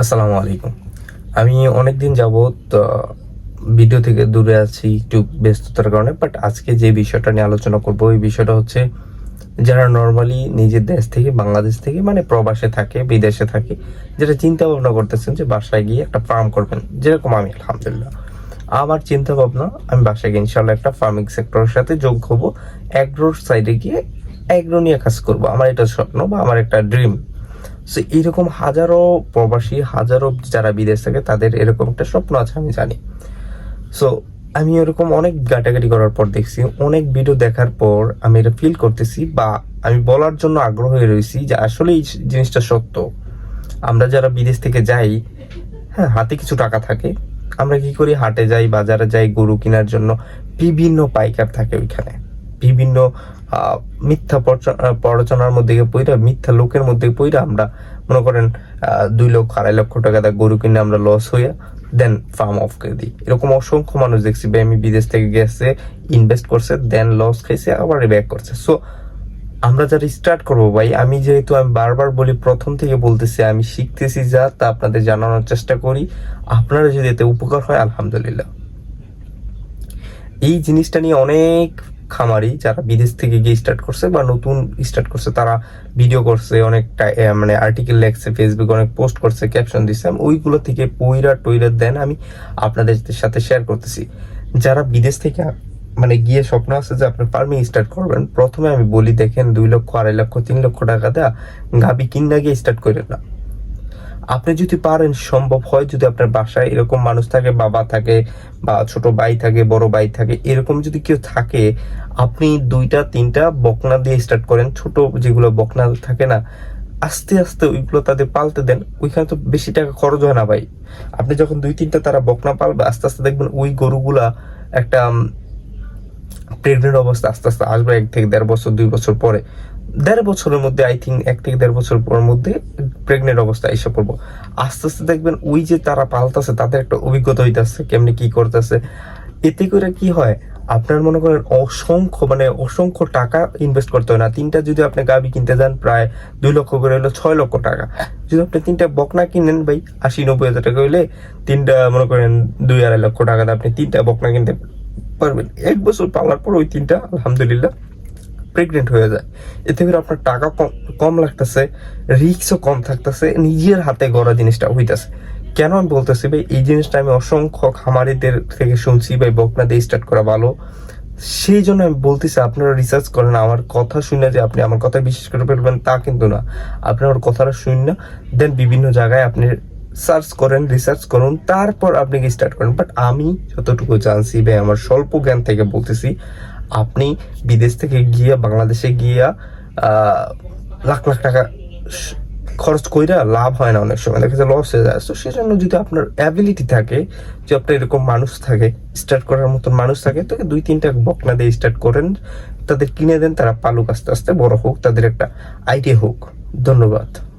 আসসালামু আলাইকুম। আমি অনেক দিন যাবৎ ভিডিও থেকে দূরে আছি, একটু ব্যস্ততার কারণে বাট আজকে যে বিষয়টা নিয়ে আলোচনা করব, ওই বিষয়টা হচ্ছে যারা নর্মালি নিজের দেশ থেকে, বাংলাদেশ থেকে মানে প্রবাসে থাকে, বিদেশে থাকে যেটা চিন্তা ভাবনা করতেছেন যে বাসায় গিয়ে একটা ফার্ম করবেন, যেরকম আমি, আলহামদুলিল্লাহ। আমার চিন্তা ভাবনা আমি বাসায় গিয়ে ইনশাল্লাহ একটা ফার্মিং সেক্টরের সাথে যোগ হব অ্যাগ্রোর সাইডে গিয়ে অ্যাগ্রো নিয়ে কাজ করব। আমার এটা স্বপ্ন বা আমার একটা ড্রিম সো এইরকম হাজারো প্রবাসী, হাজারো যারা বিদেশ থাকে, তাদের এরকম একটা স্বপ্ন আছে, আমি জানি। সো আমি এরকম অনেক ঘাটাঘাটি করার পর দেখছি, অনেক ভিডিও দেখার পর আমি এটা ফিল করতেছি বা আমি বলার জন্য আগ্রহ হয়ে রয়েছি যে আসলে এই জিনিসটা সত্য। আমরা যারা বিদেশ থেকে যাই হ্যাঁ হাতে কিছু টাকা থাকে, আমরা কি করি? হাটে যাই, বাজারে যাই, গরু কেনার জন্য বিভিন্ন পাইকার থাকে ওইখানে। বিভিন্ন মিথ্যা প্ররোচনার মধ্যে পইরা, মিথ্যা লোকের মধ্যে পইরা আমরা মনে করেন দুই লক্ষ, আড়াই লক্ষ টাকা দিয়ে গরু কিনে আমরা লস হইয়া দেন ফার্ম অফ করে দিই। এরকম অসংখ্য মানুষ দেখছি ভাই আমি বিদেশ থেকে গেছে ইনভেস্ট করছে দেন লস খাইছে, আবার ব্যাক করছে। সো আমরা যারা স্টার্ট করব ভাই, আমি যেহেতু আমি বারবার বলি, প্রথম থেকে বলতেছি, আমি শিখতেছি যা, তা আপনাদের জানানোর চেষ্টা করি। আপনারা যদি এতে উপকার হয়, আলহামদুলিল্লাহ। এই জিনিসটা নিয়ে অনেক খামারি যারা বিদেশ থেকে গিয়ে স্টার্ট করছে বা নতুন স্টার্ট করছে তারা ভিডিও করছে অনেকটা আহ, মানে আর্টিকেল লেখছে ফেসবুক অনেক পোস্ট করছে ক্যাপশন দিচ্ছে আমি ওইগুলো থেকে পইরা টইরা দেন আমি আপনাদের সাথে শেয়ার করতেছি। যারা বিদেশ থেকে মানে গিয়ে স্বপ্ন আছে যে আপনি ফার্মিং স্টার্ট করবেন প্রথমে আমি বলি দেখেন দুই লক্ষ আড়াই লক্ষ তিন লক্ষ টাকা দেয়া গাবি কিনা গিয়ে স্টার্ট করেন না। আপনি যদি পারেন, সম্ভব হয় যদি আপনার বাসায় এরকম মানুষ থাকে, বাবা থাকে বা ছোট ভাই থাকে, বড় ভাই থাকে, এরকম যদি কেউ থাকে, আপনি দুইটা, তিনটা বকনা দিয়ে স্টার্ট করেন। ছোট যেগুলো বকনা থাকে না, আস্তে আস্তে ওইগুলো তাদের পালতে দেন। ওইখানে তো বেশি টাকা খরচ হয় না ভাই। আপনি যখন দুই, তিনটা তারা বকনা পালবে, আস্তে আস্তে দেখবেন ওই গরুগুলা একটা প্রেগনেন্ট অবস্থা আস্তে আস্তে আসবে এক থেকে দেড় বছর, দুই বছর পরে। দেড় বছরের মধ্যে আই থিঙ্ক এক থেকে দেড় বছর পর মধ্যে প্রেগনেন্ট অবস্থা এসে পড়ব। আস্তে আস্তে দেখবেন ওই যে তারা পালতাছে, তাদের একটা অভিজ্ঞতা হইতাছে, কেমনি কি করতেছে। এতে করে কি হয়, আপনার মনে করেন অসংখ্য মানে অসংখ্য টাকা ইনভেস্ট করতে হয় না। তিনটা যদি আপনি গাবি কিনতে যান, প্রায় দুই লক্ষ করে হলো ছয় লক্ষ টাকা। যদি আপনি তিনটা বকনা কিনেন ভাই, আশি নব্বই হাজার টাকা হইলে তিনটা মনে করেন দুই আড়াই লক্ষ টাকা আপনি তিনটা বকনা কিনতে পারবেন। এক বছর পালার পর ওই তিনটা, আলহামদুলিল্লাহ প্রেগনেন্ট হয়ে যায়। এতে করে আপনার টাকা কম লাগতেছে রিক্সও কম থাকতেছে, নিজের হাতে গড়া জিনিসটা হইতাছে। কেন আমি বলতেছি ভাই, এই জিনিসটা আমি অসংখ্য খামারিদের থেকে শুনছি ভাই, বকনা দিয়ে স্টার্ট করা ভালো। সেই জন্য আমি বলতেছি, আপনারা রিসার্চ করেন, আমার কথা শুনে যে আপনি আমার কথা বিশ্বাস করে ফেলবেন, তা কিন্তু না। আপনি আমার কথাটা শুন না দেন বিভিন্ন জায়গায় আপনি সার্চ করেন রিসার্চ করুন, তারপর আপনি স্টার্ট করেন। বাট আমি যতটুকু জানছি ভাই, আমার স্বল্প জ্ঞান থেকে বলতেছি আপনি বিদেশ থেকে গিয়া, বাংলাদেশে গিয়া লাখ লাখ টাকা খরচ কইরা লাভ হয় না অনেক সময়। দেখা যায় লস হয়ে যায়। তো সেজন্য যদি আপনার অ্যাবিলিটি থাকে, যে আপনার এরকম মানুষ থাকে স্টার্ট করার মতন মানুষ থাকে, তোকে দুই তিনটা বকনা দিয়ে স্টার্ট করেন। তাদের কিনে দেন, তারা পালুক আস্তে আস্তে, বড় হোক, তাদের একটা আইডিয়া হোক। ধন্যবাদ।